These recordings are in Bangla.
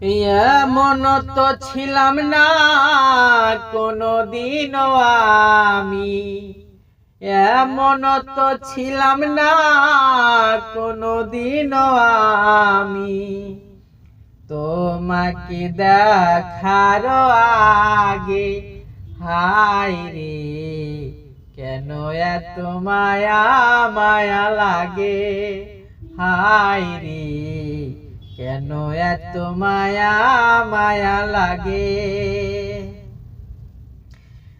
এমন তো ছিলাম না কোনো দিনও আমি। এমন তো ছিলাম না কোনো দিনও আমি। তোমাকে দেখার আগে হাই রে, কেন এত মায়া মায়া লাগে? হাই রে। কেন এত মায়া মায়া লাগে?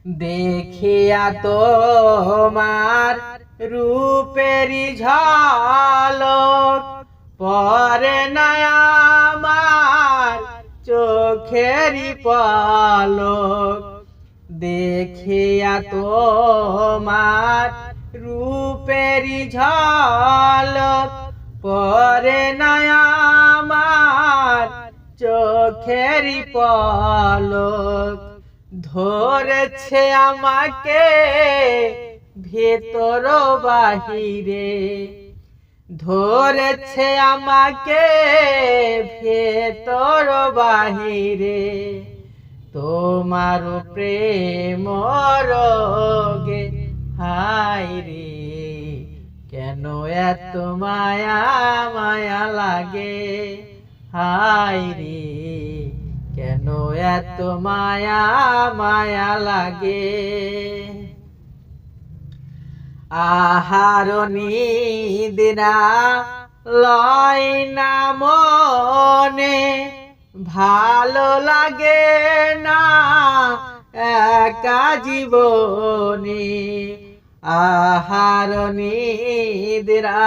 দেখিয়া তোমার রূপেরই ঝলক পরে আমার চোখেরই পলক। দেখিয়া তোমার রূপেরই ঝলক পরে আমার চোখেরই পলক ধরেছে আমাকে ভেতর বাহিরে। ধরেছে আমাকে ভেতর বাহিরে। তোমার প্রেম রোগে হাই রে, কেন এত মায়া মায়া লাগে? হাই রে। এত মায়া মায়া লাগে। আহার নিদিনা লয় না মনে, ভালো লাগে না একা জীবনে। আহার নিদিরা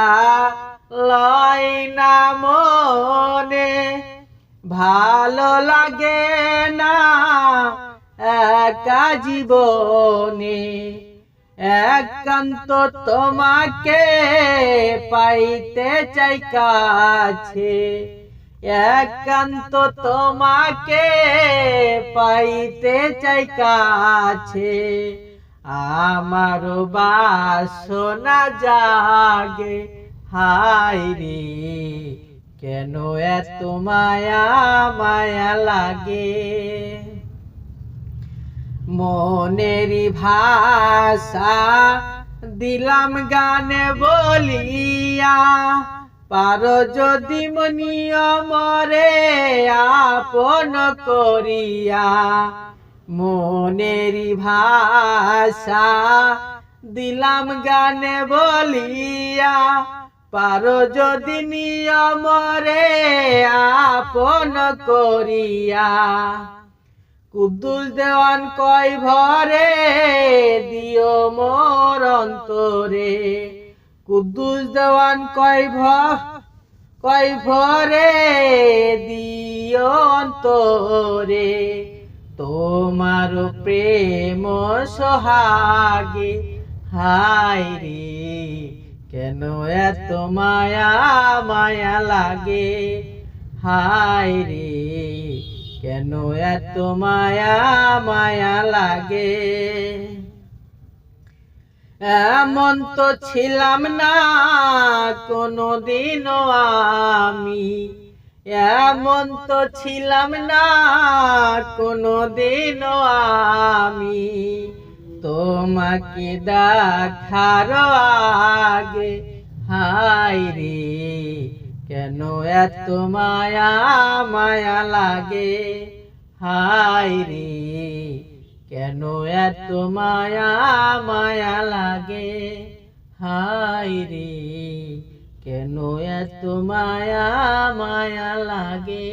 লয় না মনে ভালো লাগে না একা জীবনে, একান্ত তোমাকে পাইতে চাই কাছে, একান্ত তোমাকে পাইতে চাই কাছে। আমার বাসনা জাগে হাই রে কেন এত মায়া মায়া লাগে? মনেরই ভাষা দিলাম গানে বলিয়া, পারো যদি মনিয় মরে আপন করিয়া। মনেরই ভাষা দিলাম গানে বলিয়া পারো যদি নিয়মরে আপন করিয়া। কুদ্দুস দেওয়ান কয় ভরে, দিও মোর অন্তরে। কুদ্দুস দেওয়ান কয় ভ, কয় ভরে, দিও অন্তরে। তোমার প্রেম সোহাগে হাই রে কেন এত মায়া মায়া লাগে? হাই রে, কেন এত মায়া মায়া লাগে? এমন তো ছিলাম না কোনো দিনও আমি। এমন তো ছিলাম না কোনো দিনও আমি। তোমাকে দেখার আগে হাই রে, কেন এত মায়া মায়া লাগে? হাই রে, কেন এত মায়া মায়া লাগে? হাই রে, কেন এত মায়া মায়া লাগে?